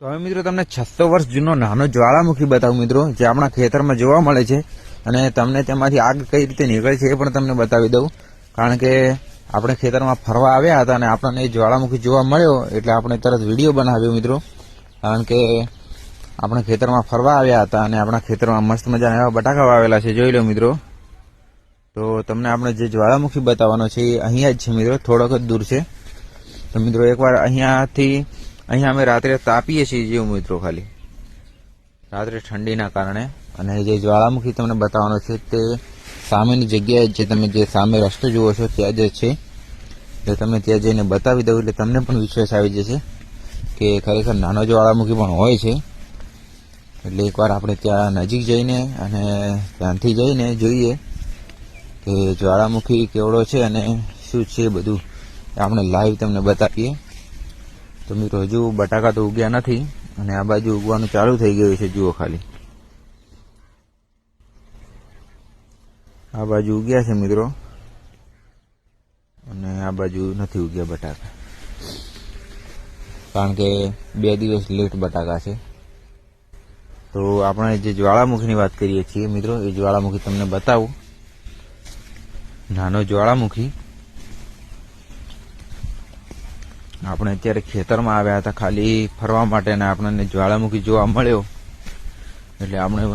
તો હવે મિત્રો તમને છસો વર્ષ જૂનો નાનો જ્વાળામુખી બતાવું મિત્રો, જે આપણા ખેતરમાં જોવા મળે છે. અને તમને તેમાંથી આગ કઈ રીતે નીકળે છે એ પણ તમને બતાવી દઉં. કારણ કે આપણે ખેતરમાં ફરવા આવ્યા હતા અને આપણને એ જ્વાળામુખી જોવા મળ્યો, એટલે આપણે તરત વીડિયો બનાવ્યો મિત્રો. કારણ કે આપણે ખેતરમાં ફરવા આવ્યા હતા અને આપણા ખેતરમાં મસ્ત મજાના એવા બટાકા વાવેલા છે. જોઈ લો મિત્રો. તો તમને આપણે જે જ્વાળામુખી બતાવવાનો છે એ અહીંયા જ છે મિત્રો, થોડોક જ દૂર છે. તો મિત્રો એકવાર અહીંયાથી અહીંયા અમે રાત્રે તાપીએ છીએ જેવું મિત્રો ખાલી. રાત્રે ઠંડીના કારણે. અને જે જ્વાળામુખી તમને બતાવવાનો છે તે સામેની જગ્યાએ જે તમે જે સામે રસ્તો જુઓ છો, ત્યાં જ છે તો તમે ત્યાં જઈને બતાવી દઉં એટલે તમને પણ વિશ્વાસ આવી જશે કે ખરેખર નાનો જ્વાળામુખી પણ હોય છે. એટલે એકવાર આપણે ત્યાં નજીક જઈને અને ત્યાંથી જઈને જોઈએ કે જ્વાળામુખી કેવડો છે અને શું છે બધું આપણે લાઈવ તમને બતાવીએ. તો મિત્રો હજુ બટાકા તો ઉગ્યા નથી અને આ બાજુ ઉગવાનું ચાલુ થઈ ગયું છે, જુઓ ખાલી. આ બાજુ ઉગ્યા છે મિત્રો. અને આ બાજુ નથી ઉગ્યા બટાકા. કારણ કે બે દિવસ લેટ બટાકા છે. તો આપણે જે જ્વાળામુખીની વાત કરીએ છીએ, મિત્રો, એ જ્વાળામુખી તમને બતાવું. નાનો જ્વાળામુખી આપણે અત્યારે ખેતરમાં આવ્યા હતા, ખાલી ફરવા માટે ને આપણને જ્વાળામુખી જોવા મળ્યો. એટલે આપણે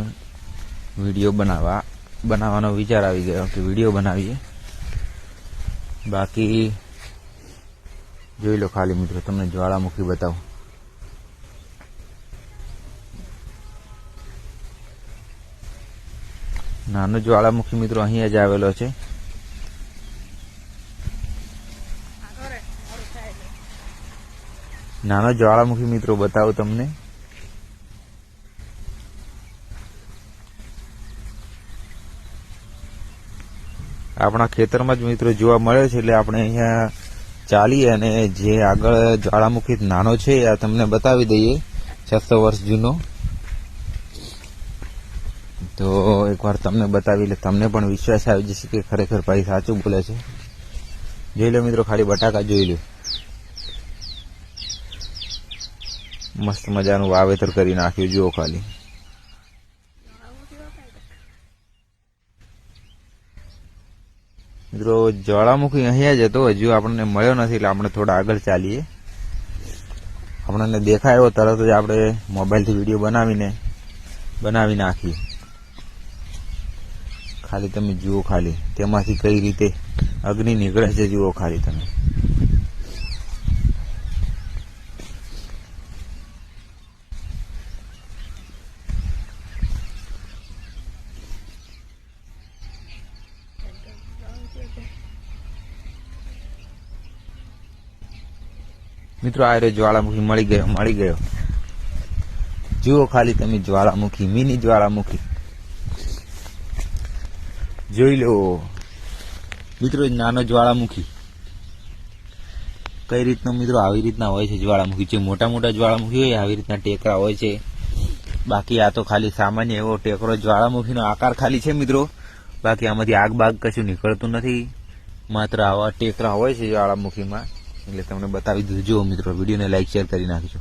વીડિયો બનાવવા, બનાવવાનો વિચાર આવી ગયો કે વીડિયો બનાવીએ. બાકી જોઈ લો ખાલી મિત્રો, તમને જ્વાળામુખી બતાવું. નાનો જ્વાળામુખી મિત્રો અહીંયા જ આવેલો છે. નાનો જ્વાળામુખી મિત્રો બતાવું તમને. આપણા ખેતરમાં જ મિત્રો જોવા મળે છે એટલે આપણે અહીંયા ચાલીએ અને જે આગળ જ્વાળામુખી નાનો છે આ તમને બતાવી દઈએ, છસો વર્ષ જૂનો. તો એકવાર તમને બતાવી એટલે તમને પણ વિશ્વાસ આવી જશે કે ખરેખર ભાઈ સાચું બોલે છે. જોઈ લો મિત્રો, ખાલી બટાકા જોઈ લો. મસ્ત મજાનું વાવેતર કરી નાખ્યું, જુઓ ખાલી. મિત્રો, જ્વાળામુખી અહીંયા જ હતો, હજુ આપણને મળ્યો નથી, એટલે આપણે થોડા આગળ ચાલીએ. આપણને દેખાયો તરત જ આપણે મોબાઈલથી વીડિયો બનાવીને, બનાવી નાખીએ. ખાલી તમે જુઓ ખાલી, તેમાંથી કઈ રીતે અગ્નિ નીકળે છે, જુઓ ખાલી તમે. મિત્રો, આ જ્વાળામુખી મળી ગયો મળી ગયો. જુઓ ખાલી તમે જ્વાળામુખી, મિની જ્વાળામુખી. જોઈ લો. મિત્રો નાનો જ્વાળામુખી. કઈ રીતનો મિત્રો, આવી રીતના હોય છે જ્વાળામુખી? જે મોટા મોટા જ્વાળામુખી હોય, આવી રીતના ટેકરા હોય છે. બાકી આ તો ખાલી સામાન્ય એવો ટેકરો, જ્વાળામુખીનો આકાર ખાલી છે મિત્રો. બાકી આમાંથી આગ બાગ કશું નીકળતું નથી. માત્ર આવા ટેકરા હોય છે જ્વાળામુખીમાં. એટલે તમને બતાવી દીધું. જો મિત્રો વિડીયોને લાઈક શેર કરી નાખજો.